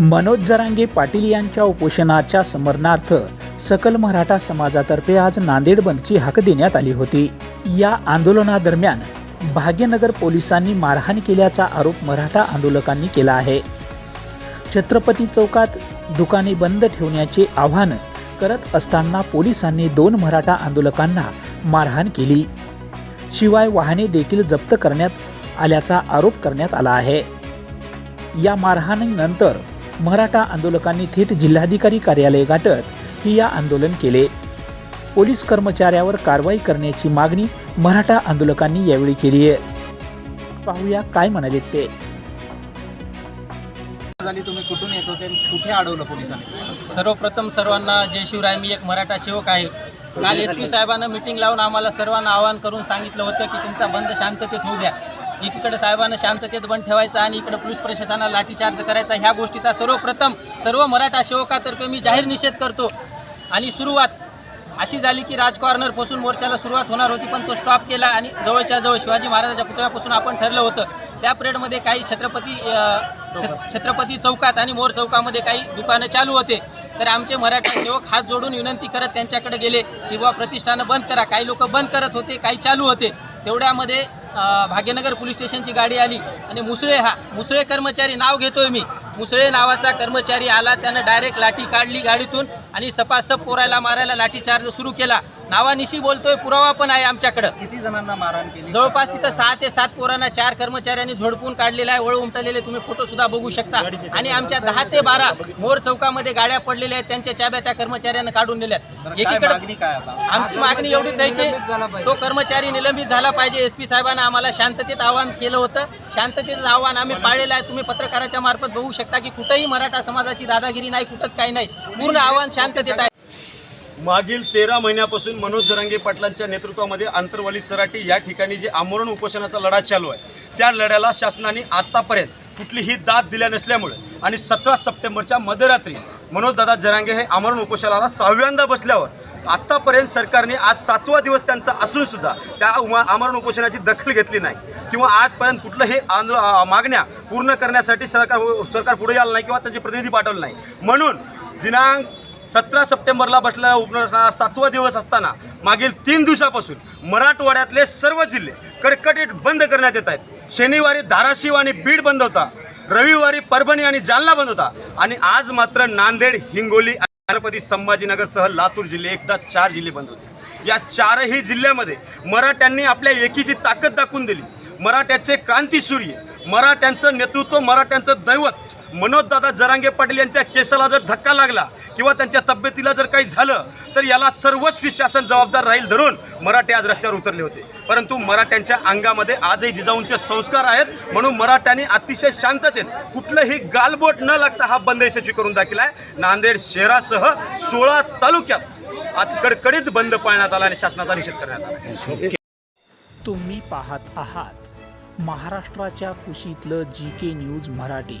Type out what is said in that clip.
मनोज जरांगे पाटील यांच्या उपोषणाच्या समरणार्थ सकल मराठा समाजातर्फे आज नांदेड बंदची हाक देण्यात आली होती. या आंदोलनादरम्यान भाग्यनगर पोलिसांनी मारहाण केल्याचा आरोप मराठा आंदोलकांनी केला आहे. छत्रपती चौकात दुकाने बंद ठेवण्याचे आवाहन करत असताना पोलिसांनी दोन मराठा आंदोलकांना मारहाण केली. शिवाय वाहने देखील जप्त करण्यात आल्याचा आरोप करण्यात आला आहे. या मारहाणीनंतर मराठा आंदोलकांनी थेट जिल्हाधिकारी कार्यालय गाठत ठिय्या आंदोलन केले. पोलीस कर्मचाऱ्यावर कारवाई करण्याची मागणी मराठा आंदोलकांनी यावेळी केली आहे. पाहूया काय म्हणाले ते. झाली तुम्ही कुठून येत होते? आणि कुठे अडवलं पोलिसांनी? सर्वप्रथम सर्वांना जय शिवराय मी एक मराठा सेवक आहे. काल एस पी साहेबांना मिटिंग लावून आम्हाला सर्वांना आवाहन करून सांगितलं होतं की तुमचा बंद शांततेत होऊ द्या. एकीकडे साहेबांना शांततेत बंद ठेवायचा आणि इकडे पोलीस प्रशासनाला लाठीचार्ज करायचा ह्या गोष्टीचा सर्वप्रथम सर्व मराठा सेवकातर्फे मी जाहीर निषेध करतो. आणि सुरुवात अशी झाली की राज कॉर्नरपासून मोर्चाला सुरुवात होणार होती पण तो स्टॉप केला आणि जवळच्या जवळ शिवाजी महाराजाच्या पुतळ्यापासून आपण ठरलं होतं. त्या परेडमध्ये काही छत्रपती छ- छत्रपती चौकात आणि मोर चौकामध्ये काही दुकानं चालू होते. तर आमचे मराठा सेवक हात जोडून विनंती करत त्यांच्याकडे गेले की बाबा प्रतिष्ठानं बंद करा. काही लोक बंद करत होते काही चालू होते. तेवढ्यामध्ये भाग्यनगर पोलीस स्टेशनची गाडी आली आणि मुसळे हा मुसळे कर्मचारी नाव घेतोय मी. मुसळे नावाचा कर्मचारी आला त्यानं डायरेक्ट लाठी काढली गाडीतून. आणि सपासप पोरायला मारायला लाठीचार्ज सुरू केला. नावानिशी बोलतोय पुरावा पण आहे आमच्याकडं. किती जणांना मारहाण केली? जवळपास तिथं सहा ते सात पोरांना चार कर्मचाऱ्यांनी झोडपून काढलेला आहे वळ उमटलेले तुम्ही फोटो सुद्धा बघू शकता. आणि आमच्या दहा ते बारा मोर चौकामध्ये गाड्या पडलेल्या आहेत. त्यांच्या चाब्या त्या कर्मचाऱ्यांना काढून काय एकीकडे आमची मागणी एवढीच आहे की तो कर्मचारी निलंबित झाला पाहिजे. एस पी साहेबांना आम्हाला शांततेत आवाहन केलं होतं. शांततेचं आव्हान आम्ही पाळलेलं आहे. तुम्ही पत्रकाराच्या मार्फत बघू शकता की कुठंही मराठा समाजाची दादागिरी नाही कुठंच काही नाही. पूर्ण आव्हान शांततेत आहे. मागील तेरा महिन्यापासून मनोज जरांगे पाटलांच्या नेतृत्वामध्ये आंतरवाली सराटी या ठिकाणी जे आमरण उपोषणाचा लढा चालू आहे त्या लढ्याला शासनाने आतापर्यंत कुठलीही दाद दिल्या नसल्यामुळे आणि सतरा सप्टेंबरच्या मध्यरात्री मनोजदादा जरांगे हे आमरण उपोषणाला सहाव्यांदा बसल्यावर आत्तापर्यंत सरकारने आज सातवा दिवस त्यांचा असूनसुद्धा त्या उमा आमरण उपोषणाची दखल घेतली नाही किंवा आजपर्यंत कुठलंही आंदो मागण्या पूर्ण करण्यासाठी सरकार सरकार पुढे आलं नाही किंवा त्यांचे प्रतिनिधी पाठवले नाही. म्हणून दिनांक सतरा सप्टेंबरला बसलेला उपनिवेशनाचा सातवा दिवस असताना मागील तीन दिवसापासून मराठवाड्यातले सर्व जिल्हे कडकडीत बंद करण्यात येत आहेत. शनिवारी धाराशिव आणि बीड बंद होता. रविवारी परभणी आणि जालना बंद होता. आणि आज मात्र नांदेड हिंगोली आणि छत्रपती संभाजीनगरसह लातूर जिल्हे एकदा चार जिल्हे बंद होते. या चारही जिल्ह्यामध्ये मराठ्यांनी आपल्या एकीची ताकद दाखवून दिली. मराठ्याचे क्रांतीसूर्य मराठ्यांचं नेतृत्व मराठ्यांचं दैवत मनोजदादा जरांगे पाटील यांच्या केसाला जर धक्का लागला किंवा त्यांच्या तब्येतीला जर काही झालं तर याला सर्वस्वी शासन जबाबदार राहील धरून मराठे आज रस्त्यावर उतरले होते. परंतु मराठ्यांच्या अंगामध्ये आजही जिजाऊंचे संस्कार आहेत म्हणून मराठ्यांनी अतिशय शांततेत कुठलंही गालबोट न लागता हा बंद यशस्वी करून दाखला आहे. नांदेड शहरासह सोळा तालुक्यात आज कडकडीत बंद पाळण्यात आला आणि शासनाचा निषेध करण्यात आला. तुम्ही पाहत आहात महाराष्ट्राच्या कुशीतलं जी के न्यूज मराठी.